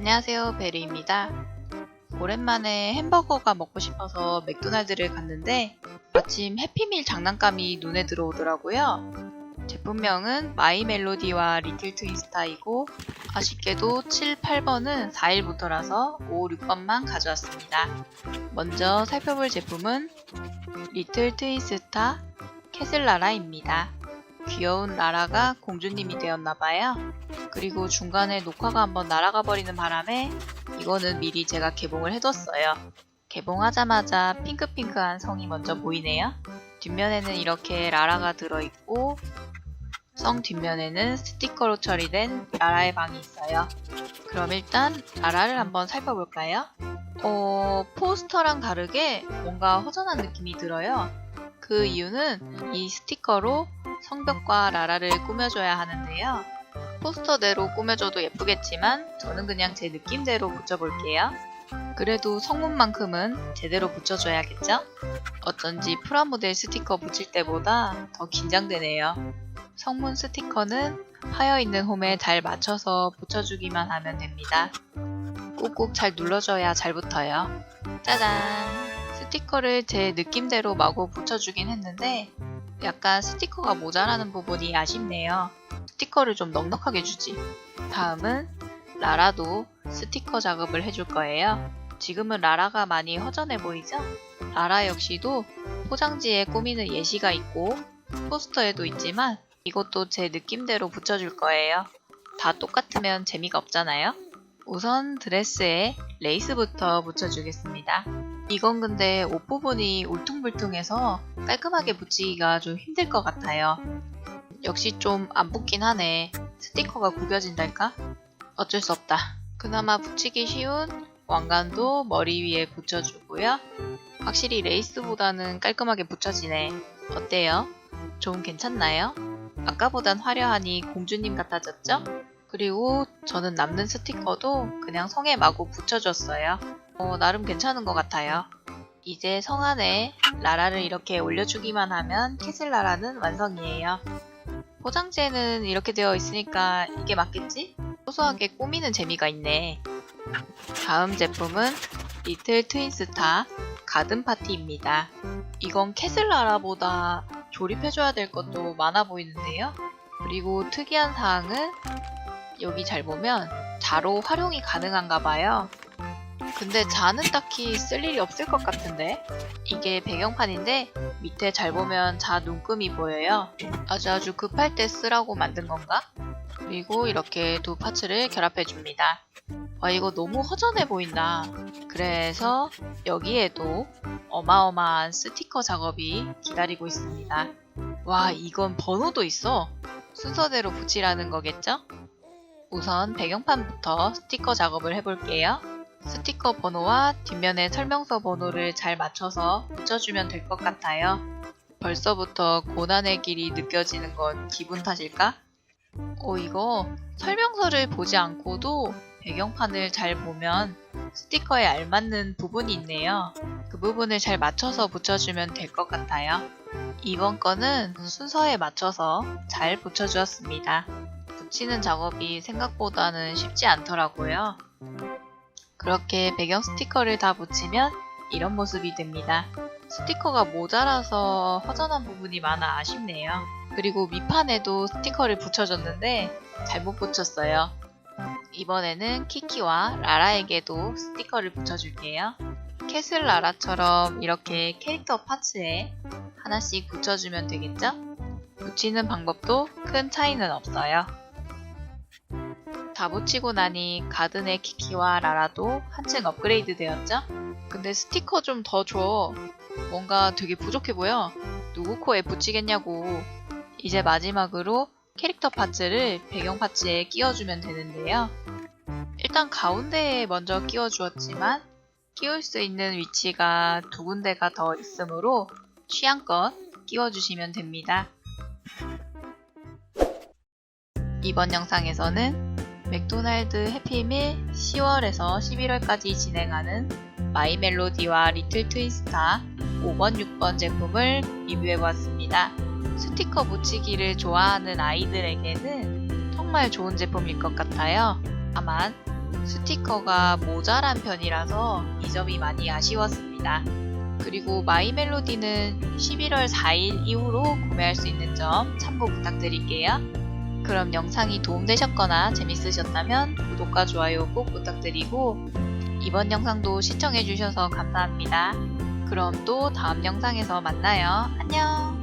안녕하세요, 베리입니다. 오랜만에 햄버거가 먹고 싶어서 맥도날드를 갔는데 마침 해피밀 장난감이 눈에 들어오더라고요. 제품명은 마이 멜로디와 리틀 트위스타이고 아쉽게도 7, 8번은 4일부터라서 5, 6번만 가져왔습니다. 먼저 살펴볼 제품은 리틀 트위스타 캐슬라라입니다. 귀여운 라라가 공주님이 되었나봐요. 그리고 중간에 녹화가 한번 날아가 버리는 바람에 이거는 미리 제가 개봉을 해뒀어요. 개봉하자마자 핑크핑크한 성이 먼저 보이네요. 뒷면에는 이렇게 라라가 들어있고 성 뒷면에는 스티커로 처리된 라라의 방이 있어요. 그럼 일단 라라를 한번 살펴볼까요? 어, 포스터랑 다르게 뭔가 허전한 느낌이 들어요. 그 이유는 이 스티커로 성벽과 라라를 꾸며줘야 하는데요. 포스터대로 꾸며줘도 예쁘겠지만 저는 그냥 제 느낌대로 붙여볼게요. 그래도 성문만큼은 제대로 붙여줘야겠죠? 어쩐지 프라모델 스티커 붙일 때보다 더 긴장되네요. 성문 스티커는 하여있는 홈에 잘 맞춰서 붙여주기만 하면 됩니다. 꾹꾹 잘 눌러줘야 잘 붙어요. 짜잔! 스티커를 제 느낌대로 마구 붙여주긴 했는데 약간 스티커가 모자라는 부분이 아쉽네요. 스티커를 좀 넉넉하게 주지. 다음은 라라도 스티커 작업을 해줄 거예요. 지금은 라라가 많이 허전해 보이죠? 라라 역시도 포장지에 꾸미는 예시가 있고 포스터에도 있지만 이것도 제 느낌대로 붙여줄 거예요. 다 똑같으면 재미가 없잖아요? 우선 드레스에 레이스부터 붙여주겠습니다. 이건 근데 옷 부분이 울퉁불퉁해서 깔끔하게 붙이기가 좀 힘들 것 같아요. 역시 좀 안 붙긴 하네. 스티커가 구겨진달까? 어쩔 수 없다. 그나마 붙이기 쉬운 왕관도 머리 위에 붙여주고요. 확실히 레이스보다는 깔끔하게 붙여지네. 어때요? 좀 괜찮나요? 아까보단 화려하니 공주님 같아졌죠? 그리고 저는 남는 스티커도 그냥 성에 마구 붙여줬어요. 어, 나름 괜찮은 것 같아요. 이제 성 안에 라라를 이렇게 올려주기만 하면 캐슬라라는 완성이에요. 포장지에는 이렇게 되어 있으니까 이게 맞겠지? 소소하게 꾸미는 재미가 있네. 다음 제품은 리틀 트윈스타 가든 파티입니다. 이건 캐슬라라보다 조립해줘야 될 것도 많아 보이는데요. 그리고 특이한 사항은 여기 잘 보면 자로 활용이 가능한가 봐요. 근데 자는 딱히 쓸 일이 없을 것 같은데? 이게 배경판인데 밑에 잘 보면 자 눈금이 보여요. 아주 아주 급할 때 쓰라고 만든 건가? 그리고 이렇게 두 파츠를 결합해 줍니다. 와 이거 너무 허전해 보인다. 그래서 여기에도 어마어마한 스티커 작업이 기다리고 있습니다. 와 이건 번호도 있어. 순서대로 붙이라는 거겠죠? 우선 배경판부터 스티커 작업을 해볼게요. 스티커 번호와 뒷면의 설명서 번호를 잘 맞춰서 붙여주면 될 것 같아요. 벌써부터 고난의 길이 느껴지는 건 기분 탓일까? 어, 이거 설명서를 보지 않고도 배경판을 잘 보면 스티커에 알맞는 부분이 있네요. 그 부분을 잘 맞춰서 붙여주면 될 것 같아요. 이번 거는 순서에 맞춰서 잘 붙여주었습니다. 붙이는 작업이 생각보다는 쉽지 않더라고요. 그렇게 배경 스티커를 다 붙이면 이런 모습이 됩니다. 스티커가 모자라서 허전한 부분이 많아 아쉽네요. 그리고 밑판에도 스티커를 붙여줬는데 잘못 붙였어요. 이번에는 키키와 라라에게도 스티커를 붙여줄게요. 캐슬 라라처럼 이렇게 캐릭터 파츠에 하나씩 붙여주면 되겠죠? 붙이는 방법도 큰 차이는 없어요. 다 붙이고 나니 가든의 키키와 라라도 한층 업그레이드 되었죠? 근데 스티커 좀 더 줘. 뭔가 되게 부족해 보여. 누구 코에 붙이겠냐고. 이제 마지막으로 캐릭터 파츠를 배경 파츠에 끼워주면 되는데요. 일단 가운데에 먼저 끼워주었지만 끼울 수 있는 위치가 두 군데가 더 있으므로 취향껏 끼워주시면 됩니다. 이번 영상에서는 맥도날드 해피밀 10월에서 11월까지 진행하는 마이 멜로디와 리틀 트위스타 5번, 6번 제품을 리뷰해보았습니다. 스티커 붙이기를 좋아하는 아이들에게는 정말 좋은 제품일 것 같아요. 다만 스티커가 모자란 편이라서 이 점이 많이 아쉬웠습니다. 그리고 마이 멜로디는 11월 4일 이후로 구매할 수 있는 점 참고 부탁드릴게요. 그럼 영상이 도움되셨거나 재밌으셨다면 구독과 좋아요 꼭 부탁드리고 이번 영상도 시청해주셔서 감사합니다. 그럼 또 다음 영상에서 만나요. 안녕!